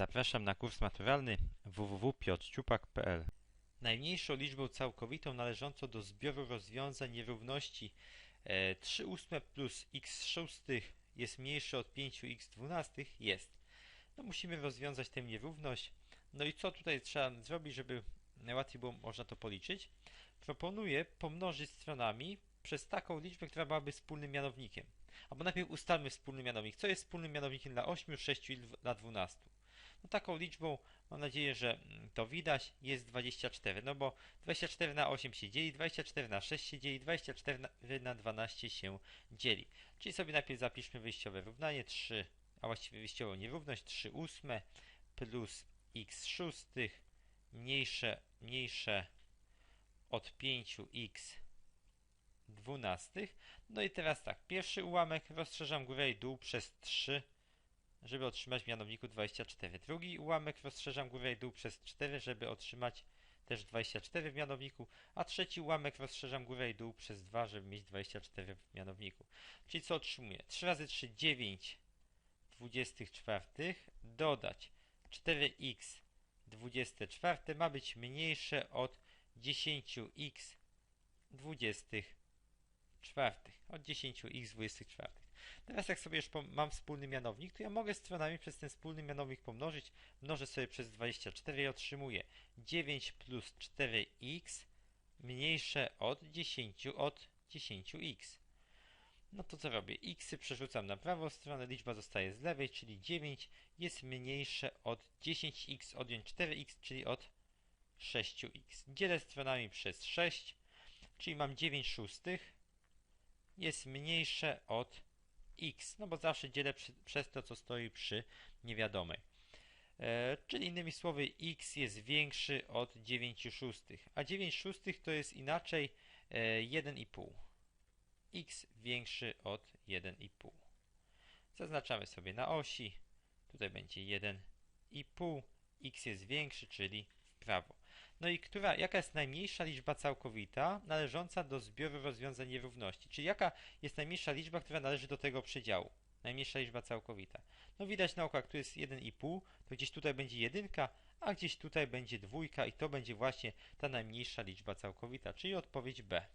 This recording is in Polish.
Zapraszam na kurs maturalny www.piotrciupak.pl Najmniejszą liczbą całkowitą należącą do zbioru rozwiązań nierówności e, 3 ósme plus x szóstych jest mniejsze od 5x dwunastych jest. No musimy rozwiązać tę nierówność. No i co tutaj trzeba zrobić, żeby najłatwiej było można to policzyć? Proponuję pomnożyć stronami przez taką liczbę, która byłaby wspólnym mianownikiem. Albo najpierw ustalmy wspólny mianownik. Co jest wspólnym mianownikiem dla 8, 6 i dla 12? No taką liczbą, mam nadzieję, że mm, to widać, jest 24. No bo 24 na 8 się dzieli, 24 na 6 się dzieli, 24 na 12 się dzieli. Czyli sobie najpierw zapiszmy wyjściowe równanie 3, a właściwie wyjściową nierówność 3 ósme plus x szóstych mniejsze, mniejsze od 5x dwunastych. No i teraz tak, pierwszy ułamek rozszerzam górę i dół przez 3, żeby otrzymać w mianowniku 24. Drugi ułamek rozszerzam górę i dół przez 4, żeby otrzymać też 24 w mianowniku, a trzeci ułamek rozszerzam górę i dół przez 2, żeby mieć 24 w mianowniku. Czyli co otrzymuję? 3 razy 3, 9 24, dodać 4x 24 ma być mniejsze od 10x 24 czwartych, od 10x 24. Teraz jak sobie już mam wspólny mianownik, to ja mogę stronami przez ten wspólny mianownik pomnożyć, mnożę sobie przez 24 i otrzymuję 9 plus 4x mniejsze od 10 od 10x. No to co robię? x przerzucam na prawą stronę, liczba zostaje z lewej, czyli 9 jest mniejsze od 10x odjąć 4x, czyli od 6x. Dzielę stronami przez 6, czyli mam 9 szóstych jest mniejsze od x, no bo zawsze dzielę przy, przez to, co stoi przy niewiadomej. E, czyli innymi słowy, x jest większy od 9 szóstych, a 9 szóstych to jest inaczej e, 1,5. x większy od 1,5. Zaznaczamy sobie na osi, tutaj będzie 1,5, x jest większy, czyli w prawo. No i która, jaka jest najmniejsza liczba całkowita należąca do zbioru rozwiązań nierówności? Czyli jaka jest najmniejsza liczba, która należy do tego przedziału? Najmniejsza liczba całkowita. No widać na jak tu jest 1,5, to gdzieś tutaj będzie jedynka, a gdzieś tutaj będzie dwójka i to będzie właśnie ta najmniejsza liczba całkowita, czyli odpowiedź B.